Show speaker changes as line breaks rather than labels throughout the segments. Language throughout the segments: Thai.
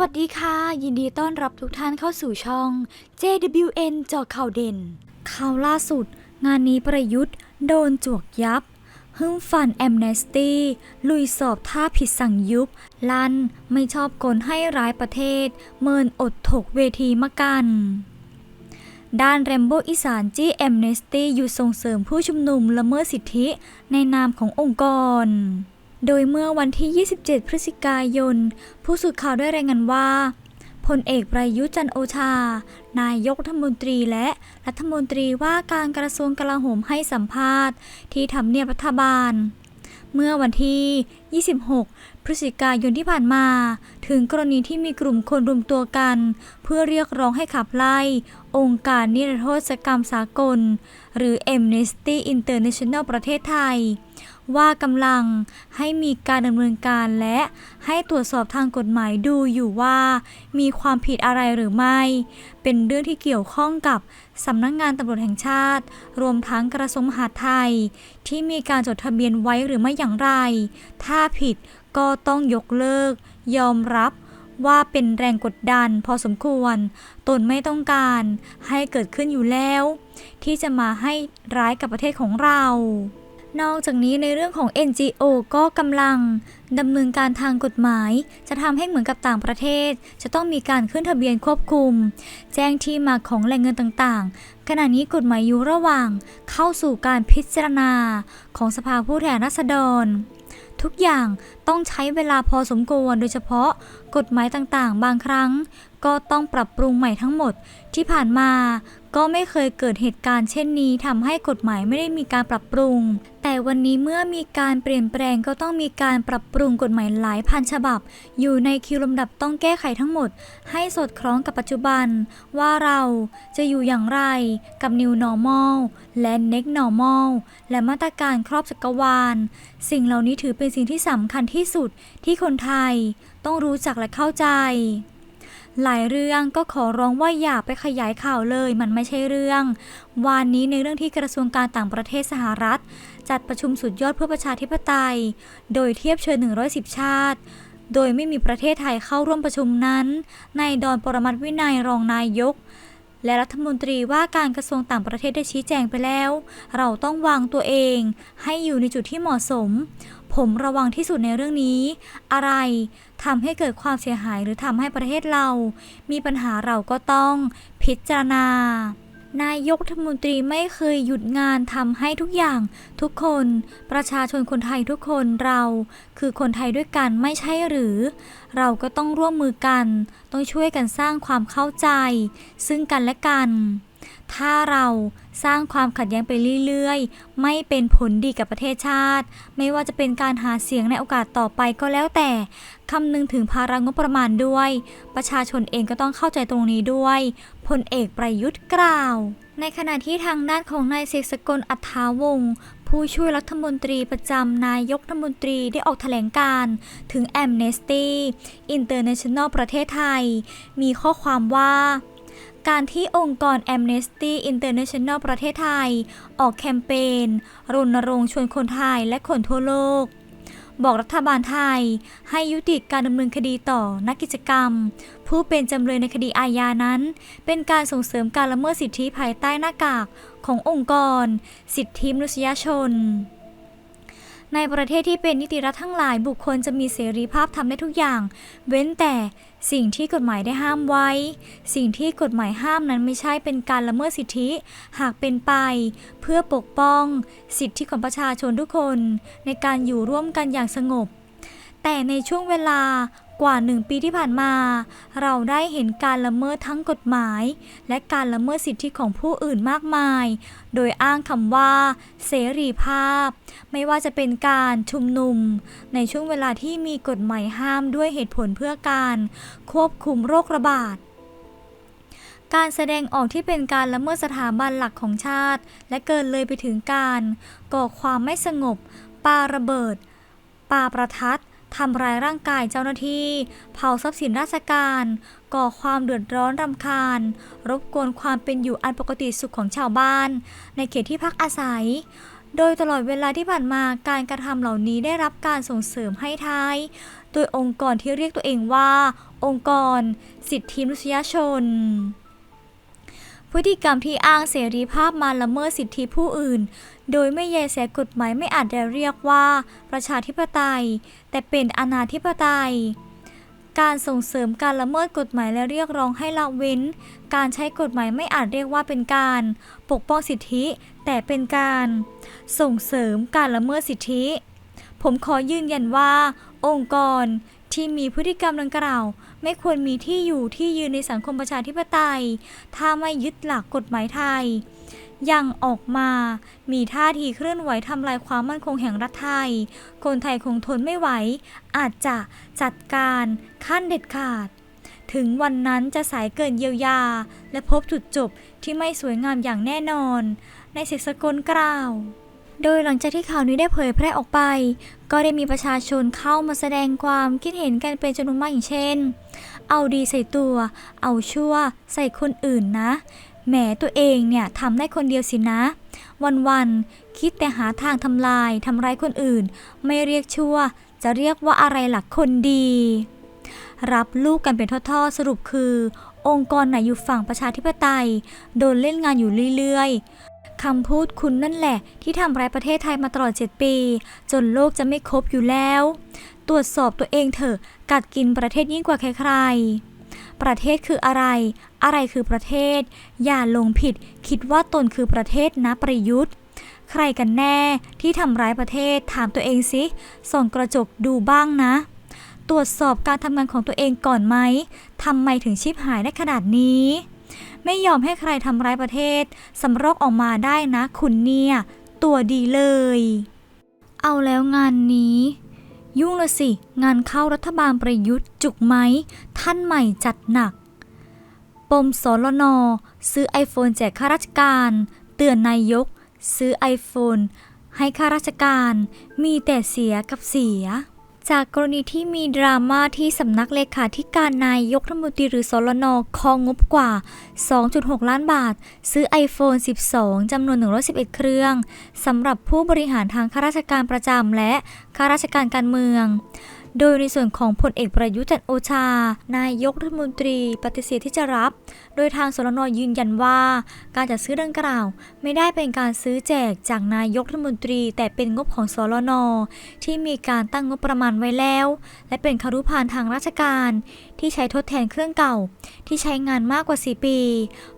วัสดีค่ะ ยินดีต้อนรับทุกท่านเข้าสู่ช่อง JWN จอข่าวเด่น ข่าวล่าสุด งานนี้ประยุทธ์ โดนจวกยับ หึ่มฟันแอมเนสตี้ลุยสอบท่าผิดสั่งยุบ ลันไม่ชอบกลให้ร้ายประเทศ เมินอดถกเวทีมะกัน ด้านแรมโบอีสานจี้แอมเนสตี้อยู่ส่งเสริมผู้ชุมนุมละเมิดสิทธิในนามขององค์กร โดยเมื่อวันที่ 27 พฤศจิกายน ผู้สื่อข่าวได้รายงานว่าพลเอกประยุจันโอชา นายกรัฐมนตรีและรัฐมนตรีว่าการกระทรวงกลาโหมให้สัมภาษณ์ ที่ทำเนียบรัฐบาล เมื่อวันที่ 26 พฤศจิกายนที่ผ่านมา ถึงกรณีที่มีกลุ่มคนรวมตัวกัน เพื่อเรียกร้องให้ขับไล่ องค์การนิรโทษกรรมสากล หรือ Amnesty International ประเทศไทย ว่ากำลังให้มีการดำเนินการและให้ตรวจสอบทางกฎหมายดูอยู่ว่า มีความผิดอะไรหรือไม่ เป็นเรื่องที่เกี่ยวข้องกับสำนักงงานตำรวจแห่งชาติ รวมทั้งกระทรวงมหาดไทย ที่มีการจดทะเบียนไว้หรือไม่อย่างไร ถ้าผิดก็ต้องยกเลิก ยอมรับว่าเป็นแรงกดดันพอสมควร ตนไม่ต้องการให้เกิดขึ้นอยู่แล้ว ที่จะมาให้ร้ายกับประเทศของเรา นอกจากนี้ในเรื่องของ NGO ก็กำลังดำเนินการทางกฎหมาย จะทำให้เหมือนกับต่างประเทศ จะต้องมีการขึ้นทะเบียนควบคุม แจ้งที่มาของแหล่งเงินต่างๆ ขณะนี้กฎหมายอยู่ระหว่างเข้าสู่การพิจารณาของสภาผู้แทนราษฎร ทุกอย่างต้องใช้เวลาพอสมควรโดยเฉพาะ กฎหมายต่างๆ บางครั้ง ก็ต้องปรับปรุงใหม่ทั้งหมด ที่ผ่านมาก็ไม่เคยเกิดเหตุการณ์เช่นนี้ทำให้กฎหมายไม่ได้มีการปรับปรุง แต่วันนี้เมื่อมีการเปลี่ยนแปลงก็ต้องมีการปรับปรุงกฎหมายหลายพันฉบับ อยู่ในคิวลำดับต้องแก้ไขทั้งหมด ให้สอดคล้องกับปัจจุบัน ว่าเราจะอยู่อย่างไรกับ New Normal และ Next Normal และมาตรการครอบจักรวาล สิ่งเหล่านี้ถือเป็นสิ่งที่สำคัญที่สุดที่คนไทยต้องรู้จักและเข้าใจ หลายเรื่องก็ขอร้องว่าอย่าไปขยายข่าวเลยมันไม่ใช่เรื่อง วานนี้ในเรื่องที่กระทรวงการต่างประเทศสหรัฐ จัดประชุมสุดยอดเพื่อประชาธิปไตย โดยเทียบเชิญ 110 ชาติโดยไม่มีประเทศไทยเข้าร่วมประชุมนั้นนายดอนปรมัตวินัยรองนายก และรัฐมนตรีว่าการกระทรวงต่างประเทศได้ชี้แจงไปแล้ว เราต้องวางตัวเองให้อยู่ในจุดที่เหมาะสม ผมระวังที่สุดในเรื่องนี้ อะไรทำให้เกิดความเสียหายหรือทำให้ประเทศเรา มีปัญหาเราก็ต้องพิจารณานายกรัฐมนตรีไม่เคยหยุดงานทำให้ทุกอย่าง ทุกคน ประชาชนคนไทยทุกคนเรา คือคนไทยด้วยกันไม่ใช่หรือ เราก็ต้องร่วมมือกัน ต้องช่วยกันสร้างความเข้าใจ ซึ่งกันและกัน ถ้าเราสร้างความขัดแย้งไปเรื่อยๆ ไม่เป็นผลดีกับประเทศชาติ ไม่ว่าจะเป็นการหาเสียงในโอกาสต่อไปก็แล้วแต่คำนึงถึงภาระงบประมาณด้วย ประชาชนเองก็ต้องเข้าใจตรงนี้ด้วยพลเอกประยุทธ์กล่าว ในขณะที่ทางด้านของนายเสกสกลอัฐาวงศ์ผู้ช่วยรัฐมนตรีประจำนายกรัฐมนตรีได้ออกแถลงการถึง Amnesty International ประเทศไทย มีข้อความว่า การที่องค์กร Amnesty International ประเทศไทย ออกแคมเปญรณรงค์ชวนคนไทยและคนทั่วโลก บอกรัฐบาลไทย ให้ยุติการดำเนินคดีต่อนักกิจกรรม ผู้เป็นจำเลยในคดีอาญานั้น เป็นการส่งเสริมการละเมิดสิทธิภายใต้หน้ากากขององค์กร สิทธิมนุษยชน ในประเทศที่เป็นนิติรัฐทั้งหลายบุคคลจะมีเสรีภาพทำได้ทุกอย่าง เว้นแต่สิ่งที่กฎหมายได้ห้ามไว้ สิ่งที่กฎหมายห้ามนั้นไม่ใช่เป็นการละเมิดสิทธิ หากเป็นไป เพื่อปกป้อง สิทธิของประชาชนทุกคน ในการอยู่ร่วมกันอย่างสงบแต่ในช่วงเวลา กว่าหนึ่งปีที่ผ่านมา เราได้เห็นการละเมิดทั้งกฎหมาย และการละเมิดสิทธิของผู้อื่นมากมาย โดยอ้างคำว่า เสรีภาพ ไม่ว่าจะเป็นการชุมนุม ในช่วงเวลาที่มีกฎหมายห้ามด้วยเหตุผลเพื่อการควบคุมโรคระบาดการแสดงออกที่เป็นการละเมิดสถาบันหลักของชาติ และเกินเลยไปถึงการ ก่อความไม่สงบ ปาระเบิด ปาประทัด ทำร้ายร่างกายเจ้าหน้าที่ เผาทรัพย์สินราชการ ก่อความเดือดร้อนรำคาญ รบกวนความเป็นอยู่อันปกติสุขของชาวบ้าน ในเขตที่พักอาศัย โดยตลอดเวลาที่ผ่านมาการกระทำเหล่านี้ได้รับการส่งเสริมให้ท้าย โดยองค์กรที่เรียกตัวเองว่า องค์กร สิทธิมนุษยชน พฤติกรรมที่อ้างเสรีภาพมาละเมิดสิทธิผู้อื่น โดยไม่แยแสกฎหมายไม่อาจจะเรียกว่าประชาธิปไตย แต่เป็นอนาธิปไตย การส่งเสริมการละเมิดกฎหมายและเรียกร้องให้ละเว้น การใช้กฎหมายไม่อาจเรียกว่าเป็นการ ปกป้องสิทธิ แต่เป็นการ ส่งเสริมการละเมิดสิทธิ ผมขอยืนยันว่า องค์กร ที่มีพฤติกรรมดังกล่าว ไม่ควรมีที่อยู่ที่ยืนในสังคมประชาธิปไตย ถ้าไม่ยึดหลักกฎหมายไทย ยังออกมา มีท่าทีเคลื่อนไหวทำลายความมั่นคงแห่งรัฐไทย คนไทยคงทนไม่ไหว อาจจะจัดการขั้นเด็ดขาด ถึงวันนั้นจะสายเกินเยียวยา และพบจุดจบที่ไม่สวยงามอย่างแน่นอน ในเสกสกลกล่าว โดยหลังจากที่ข่าวนี้ได้เผยแพร่ออกไป ก็ได้มีประชาชนเข้ามาแสดงความคิดเห็นกันเป็นจำนวนมากอย่างเช่น เอาดีใส่ตัว เอาชั่ว ใส่คนอื่นนะ แหมตัวเองเนี่ยทำได้คนเดียวสินะ วันๆคิดแต่หาทางทำลายทำร้ายคนอื่น ไม่เรียกชั่ว จะเรียกว่าอะไรหลักคนดี รับลูกกันเป็นทอดๆสรุปคือ องค์กรไหนอยู่ฝั่งประชาธิปไตย โดนเล่นงานอยู่เรื่อยๆ คำพูดคุณนั่นแหละ ที่ทำร้ายประเทศไทยมาตลอด 7 ปี จนโลกจะไม่ครบอยู่แล้ว ตรวจสอบตัวเองเถอะกัดกินประเทศยิ่งกว่าใครๆ ประเทศคืออะไร อะไรคือประเทศ อย่าลงผิด คิดว่าตนคือประเทศนะประยุทธ์ใครกันแน่ที่ทำร้ายประเทศถามตัวเองสิส่องกระจกดูบ้างนะ ตรวจสอบการทำงานของตัวเองก่อนไหมทำไมถึงชิบหายได้ขนาดนี้ ไม่ยอมให้ใครทำร้ายประเทศสำรอกออกมาได้นะคุณเนี่ย ตัวดีเลย เอาแล้วงานนี้ ยุ่งละสิ งานเข้ารัฐบาลประยุทธ์จุกไหม ท่านใหม่จัดหนัก ปมสลนซื้อ iPhone แจกข้าราชการ เตือนนายก ซื้อ iPhone ให้ข้าราชการ มีแต่เสียกับเสีย จากกรณีที่มีดราม่าที่สำนักเลขาธิการนายยกรัฐมนตรีหรือสลนคองงบกว่า 2.6 ล้านบาท ซื้อ iPhone 12 จำนวน 111 เครื่องสำหรับผู้บริหารทางข้าราชการประจำและข้าราชการการเมือง โดยในส่วนของพลเอกประยุทธ์จันโอชา นายกรัฐมนตรีปฏิเสธที่จะรับ โดยทางสรนยืนยันว่า การจัดซื้อดังกล่าว ไม่ได้เป็นการซื้อแจกจากนายกรัฐมนตรี แต่เป็นงบของสรนที่มีการตั้งงบประมาณไว้แล้ว และเป็นคารุพานทางราชการ ที่ใช้ทดแทนเครื่องเก่า ที่ใช้งานมากกว่า 4 ปี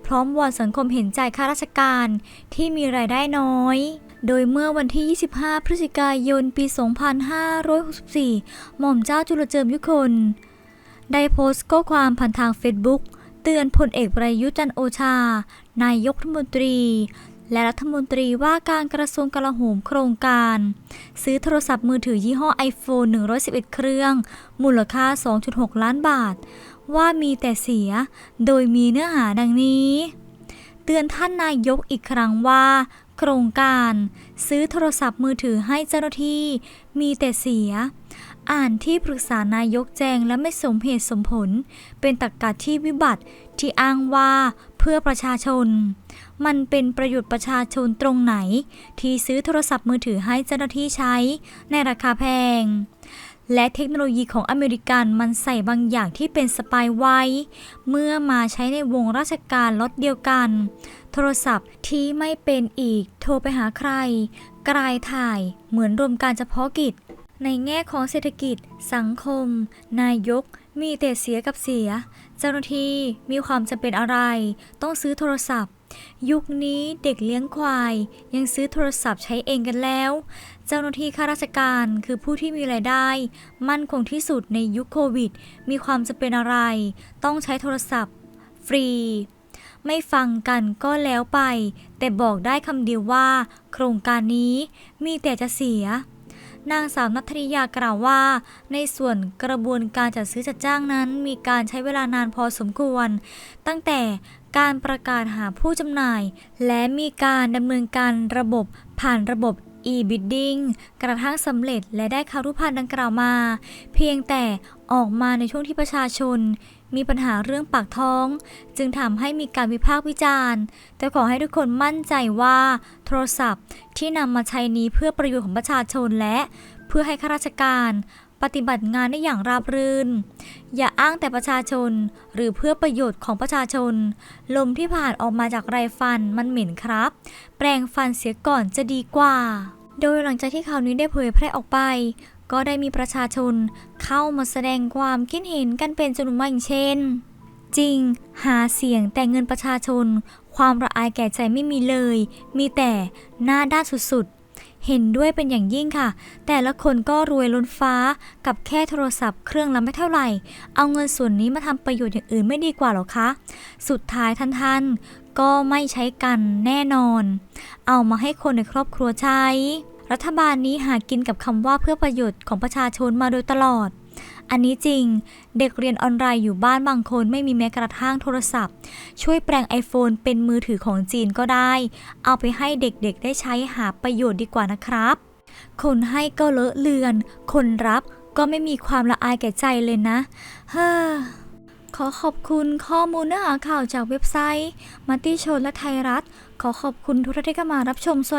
พร้อมวอนสังคมเห็นใจข้าราชการ ที่มีรายได้น้อย โดยเมื่อวันที่ 25 พฤศจิกายน ปี 2564 หม่อมเจ้าจุลเจิมยุคน ได้โพสต์ข้อความผ่านทางเฟซบุ๊กเตือนพลเอกประยุจันโอชา นายกรัฐมนตรี และรัฐมนตรีว่าการกระทรวงกลาโหมโครงการ ซื้อโทรศัพท์มือถือยี่ห้อ iPhone 111 เครื่อง มูลค่า 2.6 ล้านบาท ว่ามีแต่เสีย โดยมีเนื้อหาดังนี้ เตือนท่านนายกอีกครั้งว่า โครงการซื้อโทรศัพท์มือถือให้เจ้าหน้าที่มีแต่เสีย อ่านที่ปรึกษานายกแจงและไม่สมเหตุสมผล เป็นตรกกะที่วิบัติที่อ้างว่าเพื่อประชาชน มันเป็นประโยชน์ประชาชนตรงไหน ที่ซื้อโทรศัพท์มือถือให้เจ้าหน้าที่ใช้ในราคาแพง และเทคโนโลยีของอเมริกันมันใส่บางอย่างที่เป็นสปายไว้ เมื่อมาใช้ในวงราชการล็อตเดียวกัน โทรศัพท์ที่ไม่เป็นอีก โทรไปหาใคร กลายถ่ายเหมือนรวมการเฉพาะกิจ ในแง่ของเศรษฐกิจ สังคม นายก มีแต่เสียกับเสีย เจ้าหน้าที่มีความจำเป็นอะไร ต้องซื้อโทรศัพท์ยุคนี้เด็กเลี้ยงควายยังซื้อโทรศัพท์ใช้เองกันแล้ว เจ้าหน้าที่ข้าราชการคือผู้ที่มีรายได้ มั่นคงที่สุดในยุคโควิด มีความจำเป็นอะไร ต้องใช้โทรศัพท์ ฟรี ไม่ฟังกันก็แล้วไป แต่บอกได้คำเดียวว่า โครงการนี้มีแต่จะเสีย นางสาวนัทธริยากล่าวว่า ในส่วนกระบวนการจัดซื้อจัดจ้างนั้น มีการใช้เวลานานพอสมควร ตั้งแต่การประกาศหาผู้จำหน่าย และมีการดำเนินการระบบผ่านระบบ e-bidding กระทั่งสำเร็จและได้คารุพันธ์ดังกล่าวมา เพียงแต่ออกมาในช่วงที่ประชาชน มีปัญหาเรื่องปากท้อง จึงทำให้มีการวิพากษ์วิจารณ์ แต่ขอให้ทุกคนมั่นใจว่า โทรศัพท์ที่นำมาใช้นี้เพื่อประโยชน์ของประชาชนและเพื่อให้ข้าราชการปฏิบัติงานได้อย่างราบรื่น อย่าอ้างแต่ประชาชน หรือเพื่อประโยชน์ของประชาชน ลมที่ผ่านออกมาจากไรฟันมันเหม็นครับ แปรงฟันเสียก่อนจะดีกว่า โดยหลังจากที่ข่าวนี้ได้เผยแพร่ออกไป ก็ได้มีประชาชนเข้ามาแสดงความคิดเห็นกันเป็นจำนวนมากอย่างเช่น จริง หาเสียงแต่เงินประชาชน ความระอายแก่ใจไม่มีเลย มีแต่หน้าด้านสุดๆ เห็นด้วยเป็นอย่างยิ่งค่ะ แต่ละคนก็รวยล้นฟ้ากับแค่โทรศัพท์เครื่องละไม่เท่าไหร่ เอาเงินส่วนนี้มาทำประโยชน์อย่างอื่นไม่ดีกว่าหรอคะ สุดท้ายท่านๆ ก็ไม่ใช้กันแน่นอน เอามาให้คนในครอบครัวใช้ รัฐบาลนี้หากินกับคำว่าเพื่อประโยชน์ของประชาชนมาโดยตลอด อันนี้จริง เด็กเรียนออนไลน์อยู่บ้านบางคนไม่มีแม้กระทั่งโทรศัพท์ ช่วยแปลง iPhone เป็นมือถือของจีนก็ได้ เอาไปให้เด็กๆได้ใช้หาประโยชน์ดีกว่านะครับ คนให้ก็เลอะเลือน คนรับก็ไม่มีความละอายแก่ใจเลยนะ เฮ้อ ขอขอบคุณข้อมูลเนื้อหาข่าวจากเว็บไซต์มัตติชนและไทยรัฐ ขอขอบคุณทุกท่านที่เข้ามารับชม